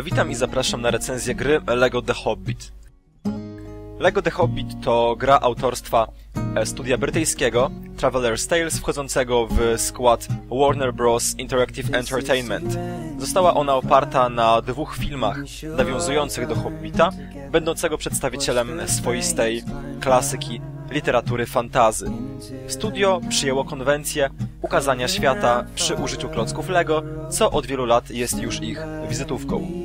Witam i zapraszam na recenzję gry LEGO The Hobbit. LEGO The Hobbit to gra autorstwa e, studia brytyjskiego Traveler's Tales wchodzącego w skład Warner Bros. Interactive Entertainment. Została ona oparta na dwóch filmach nawiązujących do Hobbita, będącego przedstawicielem swoistej klasyki literatury fantazy. Studio przyjęło konwencję ukazania świata przy użyciu klocków Lego, co od wielu lat jest już ich wizytówką.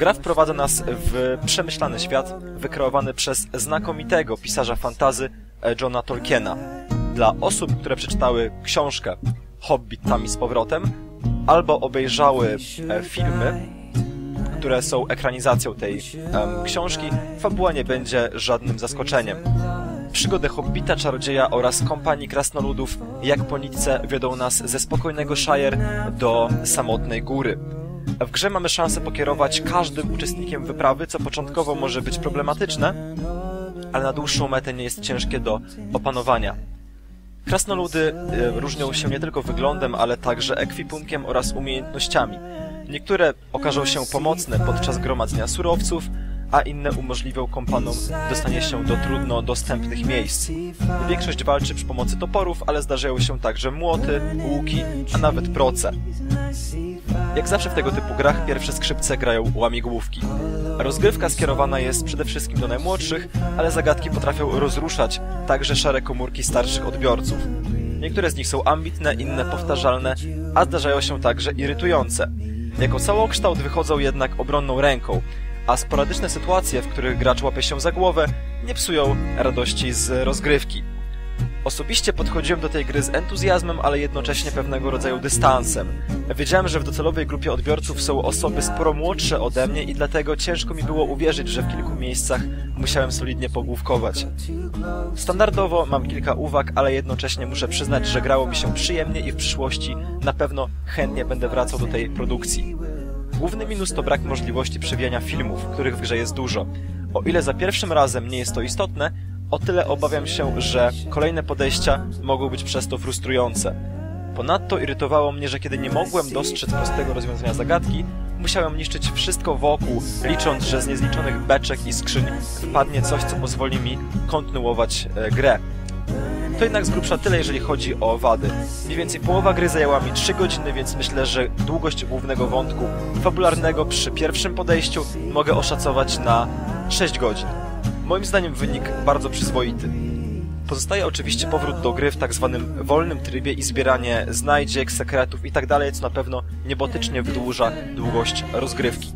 Gra wprowadza nas w przemyślany świat wykreowany przez znakomitego pisarza fantazy Johna Tolkiena. Dla osób, które przeczytały książkę Hobbit tam i z powrotem, albo obejrzały e, filmy, które są ekranizacją tej um, książki, fabuła nie będzie żadnym zaskoczeniem. Przygody Hobbita, Czarodzieja oraz kompanii krasnoludów jak po nitce wiodą nas ze spokojnego Shire do samotnej góry. W grze mamy szansę pokierować każdym uczestnikiem wyprawy, co początkowo może być problematyczne, ale na dłuższą metę nie jest ciężkie do opanowania. Krasnoludy e, różnią się nie tylko wyglądem, ale także ekwipunkiem oraz umiejętnościami. Niektóre okażą się pomocne podczas gromadzenia surowców, a inne umożliwią kompanom dostanie się do trudno dostępnych miejsc. Większość walczy przy pomocy toporów, ale zdarzają się także młoty, łuki, a nawet proce. Jak zawsze w tego typu grach pierwsze skrzypce grają łamigłówki. Rozgrywka skierowana jest przede wszystkim do najmłodszych, ale zagadki potrafią rozruszać także szare komórki starszych odbiorców. Niektóre z nich są ambitne, inne powtarzalne, a zdarzają się także irytujące. Jako całokształt wychodzą jednak obronną ręką, a sporadyczne sytuacje, w których gracz łapie się za głowę, nie psują radości z rozgrywki. Osobiście podchodziłem do tej gry z entuzjazmem, ale jednocześnie pewnego rodzaju dystansem. Wiedziałem, że w docelowej grupie odbiorców są osoby sporo młodsze ode mnie i dlatego ciężko mi było uwierzyć, że w kilku miejscach musiałem solidnie pogłówkować. Standardowo mam kilka uwag, ale jednocześnie muszę przyznać, że grało mi się przyjemnie i w przyszłości na pewno chętnie będę wracał do tej produkcji. Główny minus to brak możliwości przewijania filmów, których w grze jest dużo. O ile za pierwszym razem nie jest to istotne, o tyle obawiam się, że kolejne podejścia mogą być przez to frustrujące. Ponadto irytowało mnie, że kiedy nie mogłem dostrzec prostego rozwiązania zagadki, musiałem niszczyć wszystko wokół, licząc, że z niezliczonych beczek i skrzyń wpadnie coś, co pozwoli mi kontynuować e, grę. To jednak z grubsza tyle, jeżeli chodzi o wady. Mniej więcej połowa gry zajęła mi 3 godziny, więc myślę, że długość głównego wątku fabularnego przy pierwszym podejściu mogę oszacować na 6 godzin. Moim zdaniem wynik bardzo przyzwoity. Pozostaje oczywiście powrót do gry w tak zwanym wolnym trybie i zbieranie znajdziek, sekretów itd., co na pewno niebotycznie wydłuża długość rozgrywki.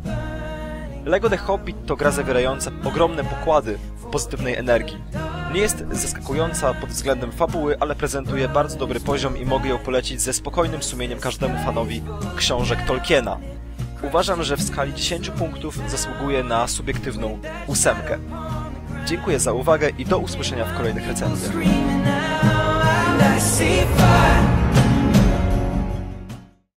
LEGO The Hobbit to gra zawierająca ogromne pokłady pozytywnej energii. Nie jest zaskakująca pod względem fabuły, ale prezentuje bardzo dobry poziom i mogę ją polecić ze spokojnym sumieniem każdemu fanowi książek Tolkiena. Uważam, że w skali 10 punktów zasługuje na subiektywną ósemkę. Dziękuję za uwagę i do usłyszenia w kolejnych recenzjach.